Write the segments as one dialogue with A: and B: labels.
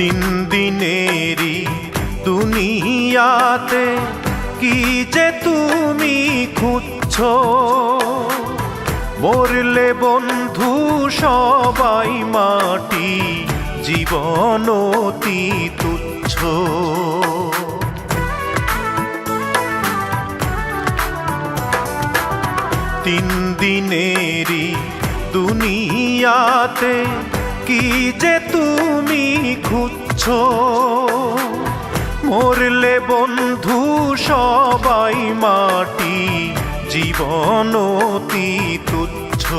A: তিন দিনেরই দুনিয়াতে কি যে তুমি খুঁজছ? মরলে বন্ধু সবাই মাটি, জীবন অতি তুচ্ছ। তিন দিনেরই দুনিয়াতে কি যে তুমি খুঁজছ? মরলে বন্ধু সবাই মাটি, জীবন অতি তুচ্ছ।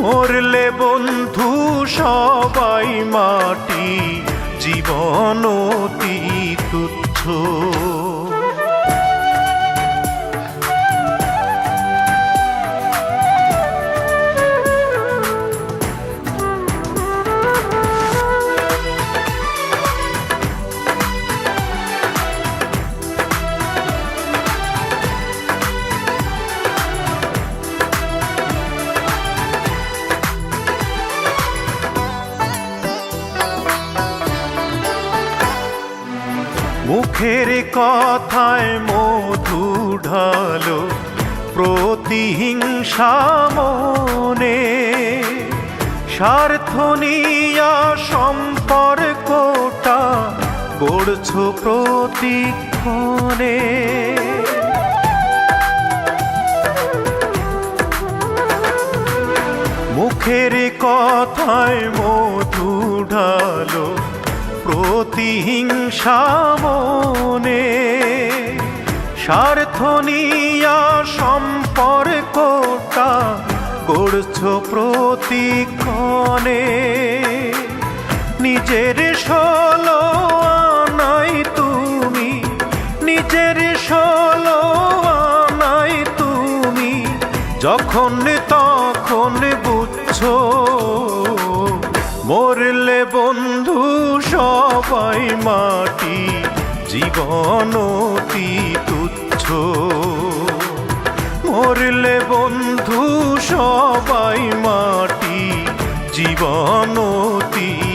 A: মরলে বন্ধু সবাই মাটি, জীবন অতি তুচ্ছ। মুখের কথায় মধু ঢালো প্রতিহিংসা মনে। স্বার্থ নিয়া সম্পর্কটা গড়ছ প্রতিক্ষণে। মুখের কথায় মধু ঢালো প্রতিহিংসা মনে, স্বার্থ নিয়া সম্পর্কটা গড়ছ প্রতিক্ষণে। নিজের ষোলো নাই তুমি, নিজের ষোলো নাই তুমি, যখন তখন বুঝছ মরলে বন্ধু সবাই মাটি জীবন অতি তুচ্ছ। মরলে বন্ধু সবাই মাটি জীবন অতি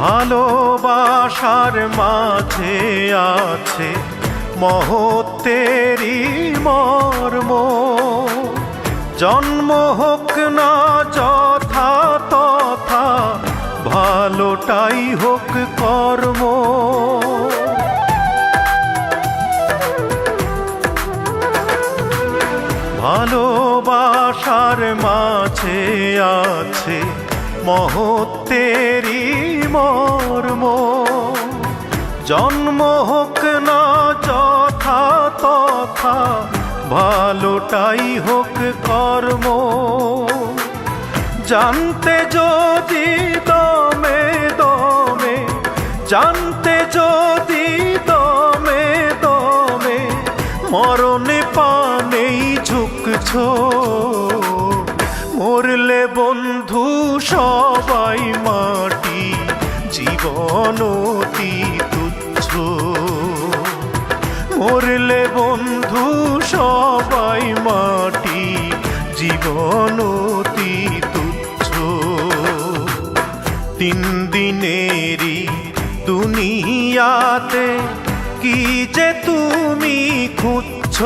A: ভালোবাসার মাঝে আছে মহত্বেরই মর্ম। জন্ম হোক না যথা তথা, ভালোটাই হোক কর্ম। ভালোবাসার মাঝে আছে মহত্বেরই মর্ম। জন্ম হোক না যথা তথা, ভালোটাই হোক কর্ম। জানতে যদি দমে দমে, জানতে যদি দমে দমে, মরণে পানেই ঝুঁকছ। মরলে বন্ধু সবাই মাটি জীবন অতি তুচ্ছ। মরলে বন্ধু সবাই মাটি, জীবন অতি তুচ্ছ। তিন দিনেরই দুনিয়াতে কি যে তুমি খুঁজছ?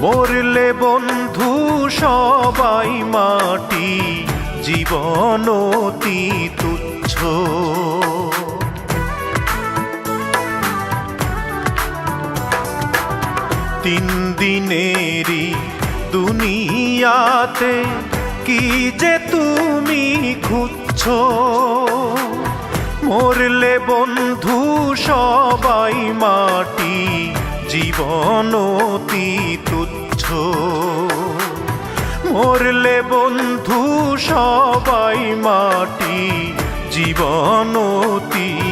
A: মরলে বন্ধু সবাই মাটি, জীবন অতি দিনেরই দুনিয়াতে কি যে তুমি খুঁজছ? মরলে বন্ধু সবাই মাটি, জীবন অতি তুচ্ছ। মরলে বন্ধু সবাই মাটি, জীবন অতি